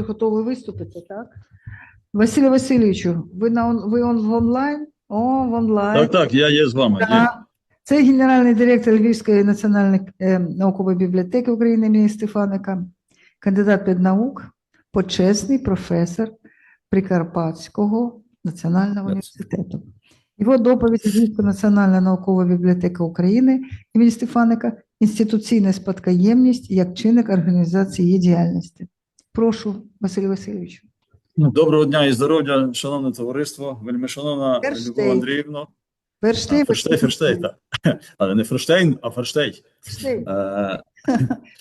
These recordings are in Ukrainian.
готові виступити, так? Василь Васильовичу, ви на ви он в онлайн? О, в онлайн. Так, так, я є з вами. Є. Так. Це генеральний директор Львівської національної е, наукової бібліотеки України імені Стефаника, кандидат педнаук, почесний професор Прикарпатського національного університету. Його доповідь Львівська національна наукова бібліотека України імені Стефаника інституційна спадкоємність як чинник організації її діяльності. Прошу, Василь Васильович. Доброго дня і здоров'я, шановне товариство, вельми шановна Любов Андріївна. Ферштей, Ферштей, Ферштейн, так. Але не Ферштейн, а Ферштей. Ферштейн. Е,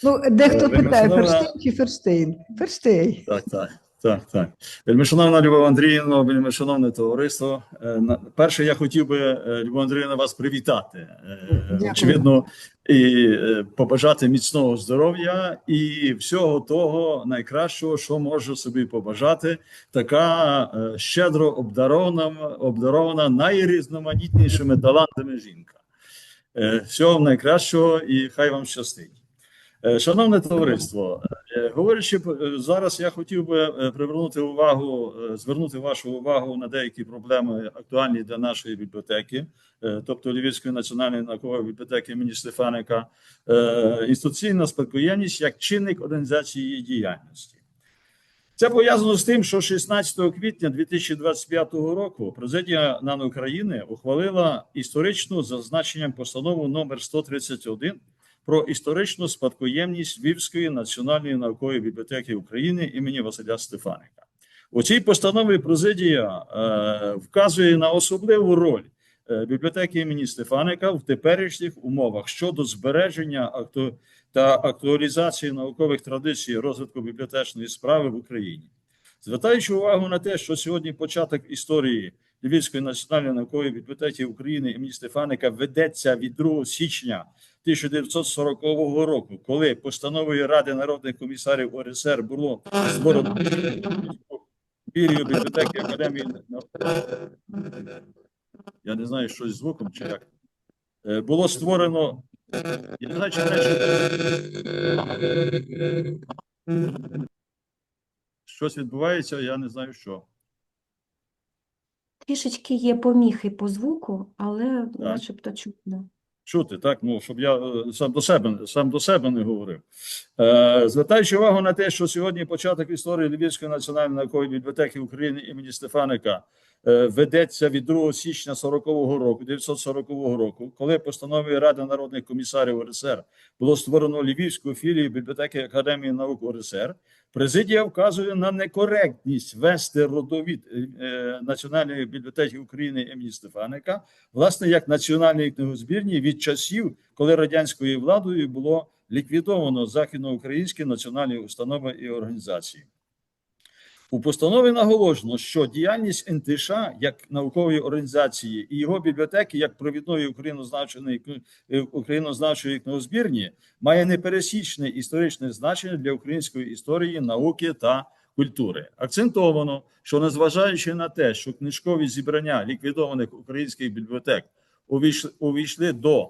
Ну, дехто питає, шановна- Ферштейн чи Ферштейн? Ферштей. Так, так, так, так. Вельми шановна Любов Андріївна, вельми шановне товариство. Е, Перше, я хотів би, е, Любов Андріївна, вас привітати. Е, Дякую. Очевидно, і побажати міцного здоров'я і всього того найкращого, що можу собі побажати. Така щедро обдарована, обдарована найрізноманітнішими талантами жінка. Всього найкращого і хай вам щастить. Е, Шановне товариство, е, говорячи е, зараз, я хотів би привернути увагу, звернути вашу увагу на деякі проблеми актуальні для нашої бібліотеки, тобто Львівської національної наукової бібліотеки імені Стефаника, інституційна спадкоємність як чинник організації її діяльності. Це пов'язано з тим, що 16 квітня 2025 року президія НАН України ухвалила історичну за зазначенням постанову номер 131 про історичну спадкоємність Львівської національної наукової бібліотеки України імені Василя Стефаника. У цій постанові президія е, вказує на особливу роль е, бібліотеки імені Стефаника в теперішніх умовах щодо збереження акту та актуалізації наукових традицій розвитку бібліотечної справи в Україні. Звертаючи увагу на те, що сьогодні початок історії Львівської національної наукової бібліотеки України імені Стефаника ведеться від 2 січня 1940 року, коли постановою Ради народних комісарів ОРСР було створено філію бібліотеки Академії. Я не знаю, що з звуком чи як. Е, Було створено. Я не знаю, чи знаєш, щось відбувається, я не знаю що. Трішечки є поміхи по звуку, але начебто чутно. чути, так ну щоб я е, сам до себе сам до себе не говорив. Е, звертаючи увагу на те, що сьогодні початок історії Львівської національної наукової бібліотеки України імені Стефаника ведеться від 2 січня 40-го року, 940 року, коли постановою Ради народних комісарів РСР було створено Львівську філію бібліотеки Академії наук УРСР. Президія вказує на некоректність вести родовід е, Національної бібліотеки України імені Стефаника власне, як національної книгозбірні від часів, коли радянською владою було ліквідовано західноукраїнські національні установи і організації. У постанові наголошено, що діяльність НТШ як наукової організації і його бібліотеки як провідної українознавчої е, українознавчої книгозбірні має непересічне історичне значення для української історії, науки та культури. Акцентовано, що незважаючи на те, що книжкові зібрання ліквідованих українських бібліотек увійшли, до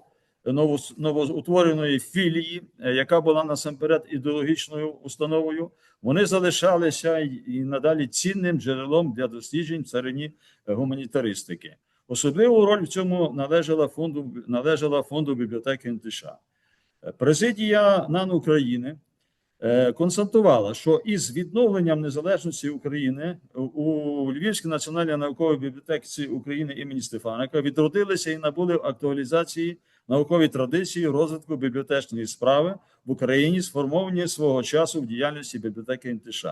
новоутвореної філії, е, яка була насамперед ідеологічною установою, вони залишалися і надалі цінним джерелом для досліджень в царині е, гуманітаристики. Особливу роль в цьому належала фонду належала фонду бібліотеки НТШ. Е, Президія НАН України констатувала, що із відновленням незалежності України у Львівській національній науковій бібліотеці України імені Стефаника відродилися і набули актуалізації наукові традиції розвитку бібліотечної справи в Україні, сформовані свого часу в діяльності бібліотеки НТШ,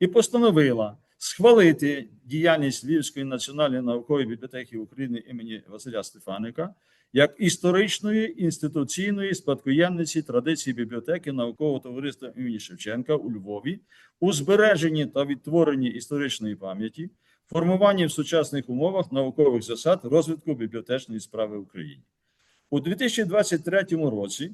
і постановила схвалити діяльність Львівської національної наукової бібліотеки України імені Василя Стефаника як історичної інституційної спадкоємниці традиції бібліотеки наукового товариства імені Шевченка у Львові у збереженні та відтворенні історичної пам'яті, формуванні в сучасних умовах наукових засад розвитку бібліотечної справи в Україні. У 2023 році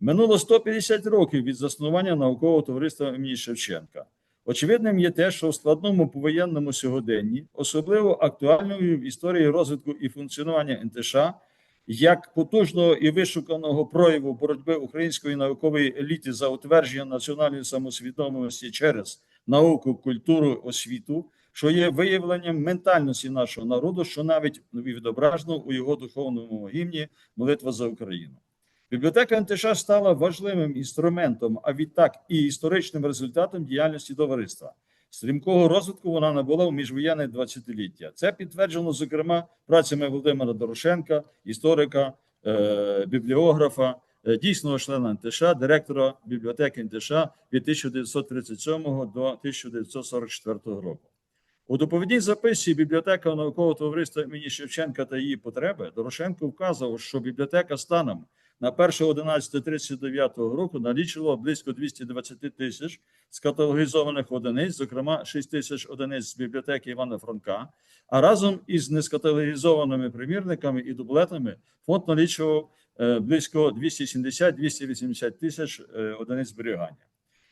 минуло 150 років від заснування наукового товариства імені Шевченка. Очевидним є те, що в складному повоєнному сьогоденні, особливо актуальною в історії розвитку і функціонування НТШ, як потужного і вишуканого прояву боротьби української наукової еліти за утвердження національної самосвідомості через науку, культуру, освіту, що є виявленням ментальності нашого народу, що навіть відображено у його духовному гімні Молитва за Україну. Бібліотека НТШ стала важливим інструментом, а відтак і історичним результатом діяльності товариства. Стрімкого розвитку вона набула у міжвоєнне 20-ліття. Це підтверджено, зокрема, працями Володимира Дорошенка, історика, е, бібліографа, е, дійсного члена НТШ, директора бібліотеки НТШ від 1937 до 1944 року. У доповідній записі бібліотека наукового товариства імені Шевченка та її потреби Дорошенко вказував, що бібліотека станом на 1.11.39 року налічувала близько 220 тисяч скаталогізованих одиниць, зокрема 6 тисяч одиниць з бібліотеки Івана Франка. А разом із нескаталогізованими примірниками і дублетами фонд налічував е, близько 270-280 тисяч е, одиниць зберігання.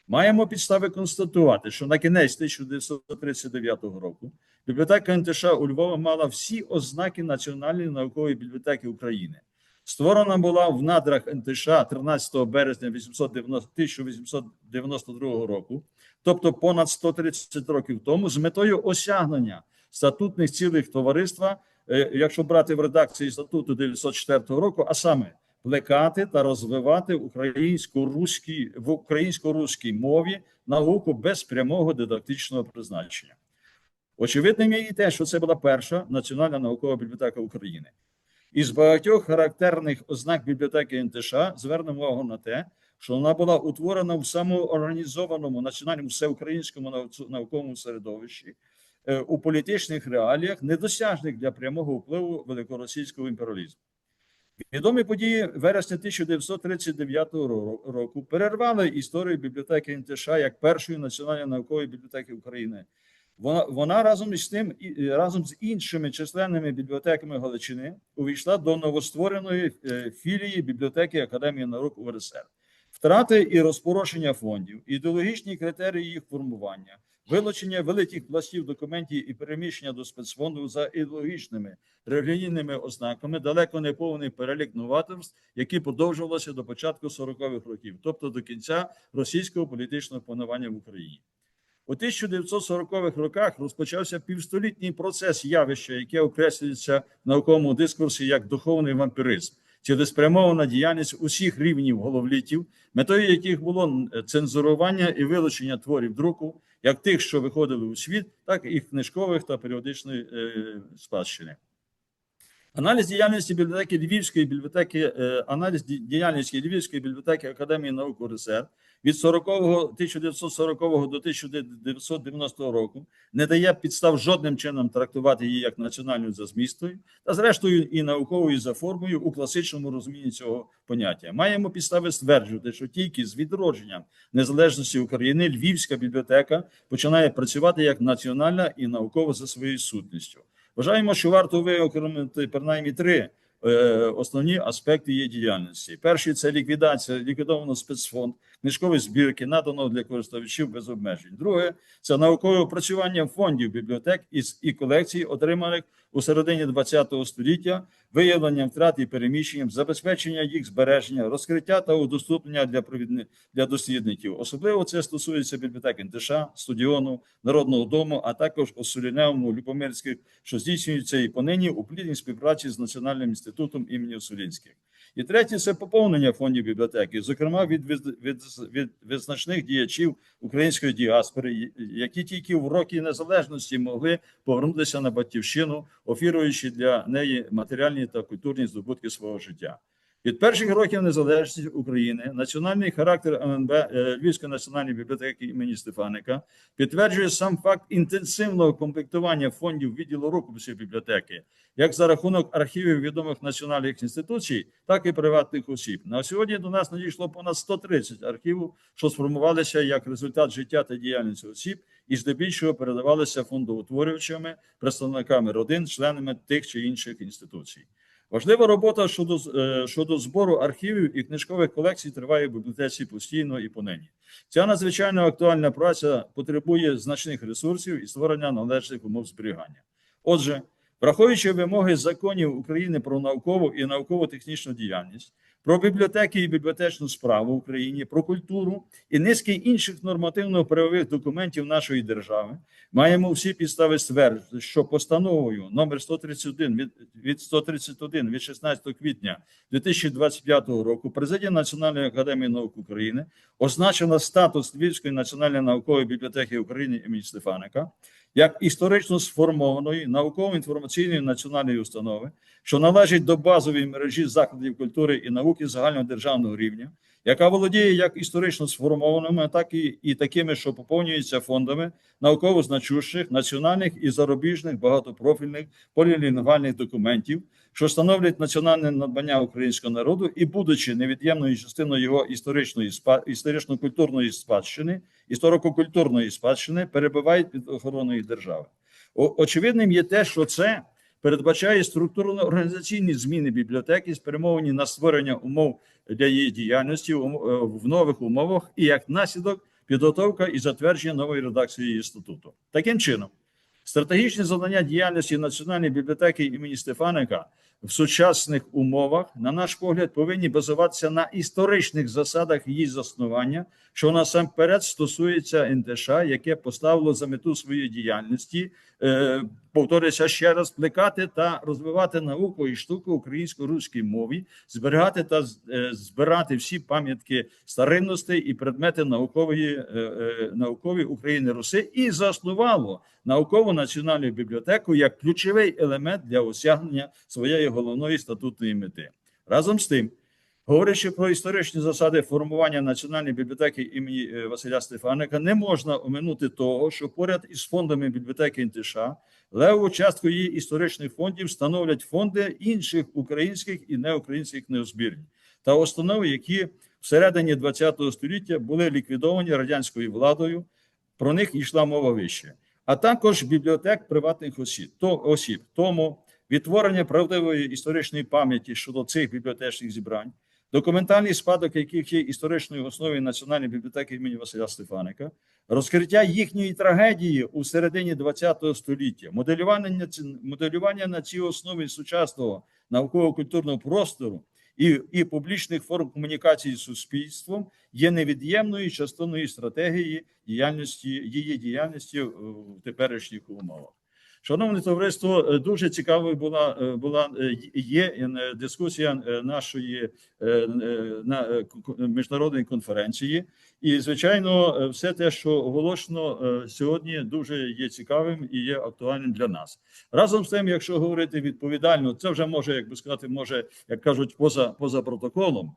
Маємо підстави констатувати, що на кінець 1939 року бібліотека НТШ у Львові мала всі ознаки Національної наукової бібліотеки України. Створена була в надрах НТШ 13 березня 890 1892 року, тобто понад 130 років тому, з метою осягнення статутних цілих товариства, е, якщо брати в редакції статуту 904 року, а саме плекати та розвивати українсько-руські в українсько-руській мові науку без прямого дидактичного призначення. Очевидним є і те, що це була перша національна наукова бібліотека України. Із багатьох характерних ознак бібліотеки НТШ звернемо увагу на те, що вона була утворена в самоорганізованому національному всеукраїнському науковому середовищі е, у політичних реаліях, недосяжних для прямого впливу великоросійського імперіалізму. Відомі події вересня 1939 року перервали історію бібліотеки НТШ як першої національної наукової бібліотеки України. Вона, вона разом із тим і разом з іншими численними бібліотеками Галичини увійшла до новоствореної е, філії бібліотеки Академії наук УРСР. Втрати і розпорошення фондів, ідеологічні критерії їх формування, вилучення великих пластів документів і переміщення до спецфонду за ідеологічними релігійними ознаками далеко не повний перелік новаторств, які продовжувалися до початку 40-х років, тобто до кінця російського політичного панування в Україні. У 1940-х роках розпочався півстолітній процес явища, яке окреслюється в науковому дискурсі як духовний вампіризм, цілеспрямована діяльність усіх рівнів головлітів, метою яких було цензурування і вилучення творів друку, як тих, що виходили у світ, так і книжкових та періодичної е, спадщини. Аналіз діяльності бібліотеки Львівської бібліотеки, е, аналіз діяльності Львівської бібліотеки Академії наук УРСР від 40-го, 1940 до 1990 року не дає підстав жодним чином трактувати її як національну за змістою, та зрештою і науковою за формою у класичному розумінні цього поняття. Маємо підстави стверджувати, що тільки з відродженням незалежності України Львівська бібліотека починає працювати як національна і наукова за своєю сутністю. Вважаємо, що варто виокремити принаймні три е, основні аспекти її діяльності. Перший це ліквідація, ліквідовано спецфонд, книжкові збірки, надано для користувачів без обмежень. Друге це наукове опрацювання фондів бібліотек із і колекцій, отриманих у середині ХХ століття, виявленням втрат і переміщенням, забезпечення їх збереження, розкриття та удоступлення для провідни для дослідників. Особливо це стосується бібліотек НТШ, студіону, народного дому, а також у Соліневому, Любомирських, що здійснюється і понині у плідній співпраці з Національним інститутом імені Солінських. І третє це поповнення фондів бібліотеки, зокрема від, від, від, від визначних діячів української діаспори, які тільки в роки незалежності могли повернутися на батьківщину, офіруючи для неї матеріальні та культурні здобутки свого життя. Від перших років незалежності України національний характер ННБ е, Львівської національної бібліотеки імені Стефаника підтверджує сам факт інтенсивного комплектування фондів відділу рукописів бібліотеки, як за рахунок архівів відомих національних інституцій, так і приватних осіб. На сьогодні до нас надійшло понад 130 архівів, що сформувалися як результат життя та діяльності осіб, і здебільшого передавалися фондоутворювачами, представниками родин, членами тих чи інших інституцій. Важлива робота щодо е, щодо збору архівів і книжкових колекцій триває в бібліотеці постійно і понині. Ця надзвичайно актуальна праця потребує значних ресурсів і створення належних умов зберігання. Отже, враховуючи вимоги законів України про наукову і науково-технічну діяльність, про бібліотеки і бібліотечну справу в Україні, про культуру і низки інших нормативно-правових документів нашої держави, маємо всі підстави стверджувати, що постановою номер 131 від, від 131 від 16 квітня 2025 року президія Національної академії наук України означена статус Львівської національної наукової бібліотеки України імені Стефаника як історично сформованої науково-інформаційної національної установи, що належить до базової мережі закладів культури і науки загальнодержавного рівня, яка володіє як історично сформованими, так і, і такими, що поповнюються фондами науково значущих національних і зарубіжних багатопрофільних полілінгвальних документів, що становлять національне надбання українського народу і, будучи невід'ємною частиною його історичної історично-культурної спадщини, історико-культурної спадщини, перебувають під охороною держави. Очевидним є те, що це передбачає структурно-організаційні зміни бібліотеки, спрямовані на створення умов для її діяльності е, в нових умовах, і як наслідок підготовка і затвердження нової редакції її статуту. Таким чином, стратегічне завдання діяльності Національної бібліотеки імені Стефаника в сучасних умовах, на наш погляд, повинні базуватися на історичних засадах її заснування, що насамперед стосується НДШ, яке поставило за мету своєї діяльності, повторюся ще раз, плекати та розвивати науку і штуку українсько-руській мові, зберігати та е, збирати всі пам'ятки старинностей і предмети наукової е, е, наукової України Руси, і заснувало наукову національну бібліотеку як ключовий елемент для осягнення своєї головної статутної мети. Разом з тим, говорячи про історичні засади формування національної бібліотеки імені е, Василя Стефаника, не можна оминути того, що поряд із фондами бібліотеки НТШ левову частку її історичних фондів становлять фонди інших українських і неукраїнських неозбірень та установи, які всередині ХХ століття були ліквідовані радянською владою. Про них йшла мова вище, а також бібліотек приватних осіб. То осіб тому відтворення правдивої історичної пам'яті щодо цих бібліотечних зібрань, документальний спадок, яких є історичною основою Національної бібліотеки імені Василя Стефаника, розкриття їхньої трагедії у середині ХХ століття, моделювання, моделювання на цій основі сучасного науково-культурного простору і, і публічних форм комунікації з суспільством є невід'ємною частиною стратегії діяльності її діяльності в теперішніх умовах. Шановне товариство, е, дуже цікавою була була є дискусія нашої на міжнародної конференції, і звичайно, е, все те, що оголошено е, сьогодні, дуже є цікавим і є актуальним для нас. Разом з тим, якщо говорити відповідально, це вже може, як би сказати, може, як кажуть, поза поза протоколом,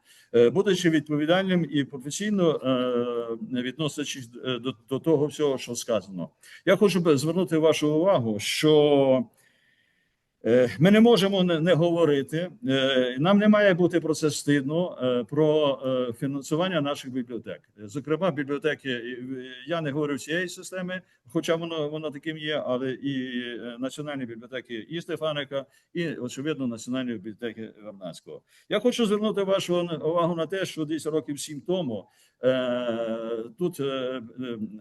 будучи відповідальним і професійно відносячись до, до того всього, що сказано. Я хочу звернути вашу увагу, що е, ми не можемо не, говорити. е, Нам не має бути про це стидно е, про фінансування наших бібліотек. Зокрема, бібліотеки я не говорю всієї системи, хоча воно воно таким є, але і національні бібліотеки і Стефаника, і очевидно національної бібліотеки Вернадського. Я хочу звернути вашу увагу на те, що десь років сім тому тут е, е,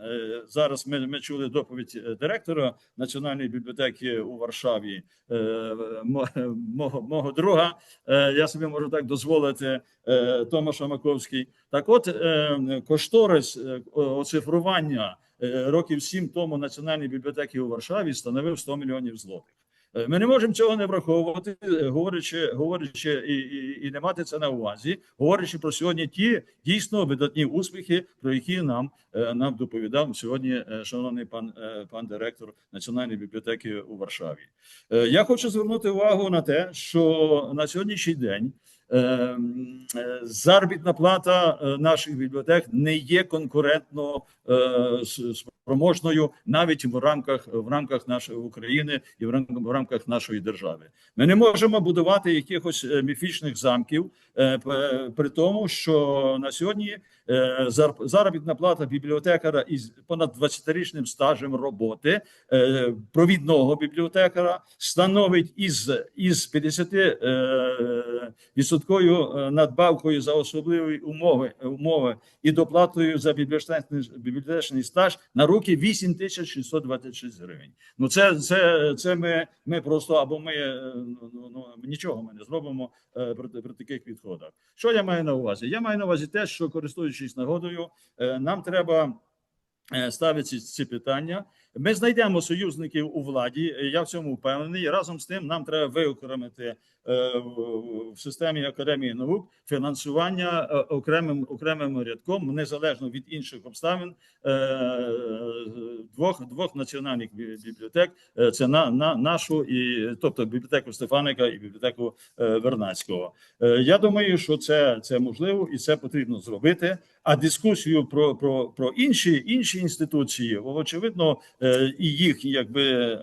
е, зараз ми, ми чули доповідь е, директора Національної бібліотеки у Варшаві, е, мого, мого друга. Е, я собі можу так дозволити е, Томаша Маковський. Так, от е, кошторис е, оцифрування е, років сім тому Національної бібліотеки у Варшаві становив 100 мільйонів злотих. Е, Ми не можемо цього не враховувати, говорячи, говорячи і, і, і не мати це на увазі, говорячи про сьогодні ті дійсно видатні успіхи, про які нам е, нам доповідав сьогодні е, шановний пан пан директор Національної бібліотеки у Варшаві. Я хочу звернути увагу на те, що на сьогоднішній день заробітна плата е, наших бібліотек не є конкурентно е, спроможною навіть в рамках в рамках нашої України і в рамках, в рамках нашої держави. Ми не можемо будувати якихось е, міфічних замків, е, при тому, що на сьогодні е, заробітна плата бібліотекара із понад 20-річним стажем роботи е, провідного бібліотекара становить із із 50 е, е, відсотковою е, надбавкою за особливі умови, умови і доплатою за бібліотечний, бібліотечний стаж на руки 8626 гривень. Ну це, це, це ми, ми просто або ми е, ну, ну, ну, нічого ми не зробимо е, при, при таких підходах. Що я маю на увазі? Я маю на увазі те, що користуючись нагодою, е, нам треба е, ставити ці питання. Ми знайдемо союзників у владі. е, Я в цьому впевнений. Разом з тим, нам треба виокремити е, в- системі академії наук фінансування е, окремим окремим рядком, незалежно від інших обставин двох двох національних бібліотек. Це на, на нашу і тобто бібліотеку Стефаника і бібліотеку Вернацького. Я думаю, що це, це можливо і це потрібно зробити. А дискусію про, про, про інші інші інституції, очевидно, і їх якби е,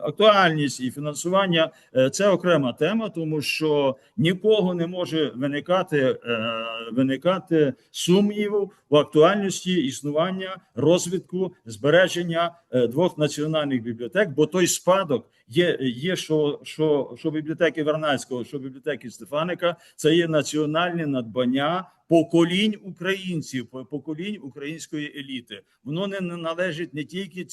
актуальність і фінансування е, це окрема тема, тому що нікого не може виникати е, виникати сумніву в актуальності існування, розвитку, збереження е, двох національних бібліотек, бо той спадок є, є що, що, що бібліотеки Вернадського, що бібліотеки Стефаника, це є національне надбання поколінь українців, поколінь української еліти. Воно не належить не тільки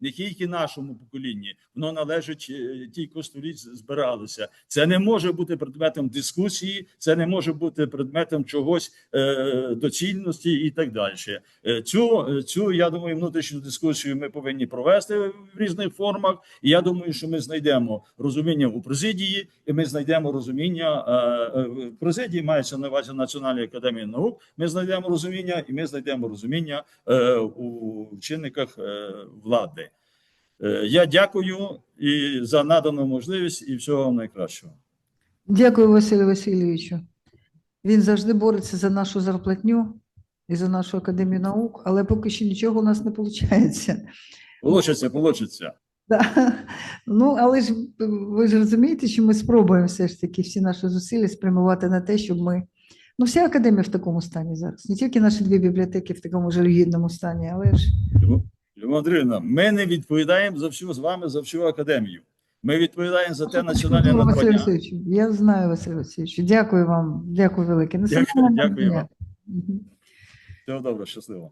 не тільки нашому поколінні, воно належить е, тій костоліть збиралися. Це не може бути предметом дискусії, це не може бути предметом чогось е, доцільності і так далі. Е, Цю цю я думаю, внутрішню дискусію ми повинні провести в різних формах. І я думаю, що ми знайдемо розуміння у президії, і ми знайдемо розуміння е, е, в президії мається на увазі Національної академії наук. Ми знайдемо розуміння, і ми знайдемо розуміння е, у чинниках е, влади. Е, Я дякую і за надану можливість, і всього вам найкращого. Дякую, Василю Васильовичу. Він завжди бореться за нашу зарплатню і за нашу академію наук, але поки що нічого у нас не виходить. Получиться, получиться. Да. Ну, але ж ви ж розумієте, що ми спробуємо все ж таки всі наші зусилля спрямувати на те, щоб ми. Ну, вся академія в такому стані зараз. Не тільки наші дві бібліотеки в такому жалюгідному стані, але ж Любов Андріївна, ми не відповідаємо за всю з вами за всю академію. Ми відповідаємо за те національне Василь надбання. Васильович, я знаю, Василь Васильович. Дякую вам, дякую велике. Дякую, Національне дякую надбання. Всього добре, щасливо.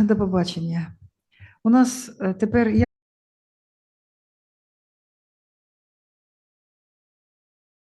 До побачення. У нас е, тепер я.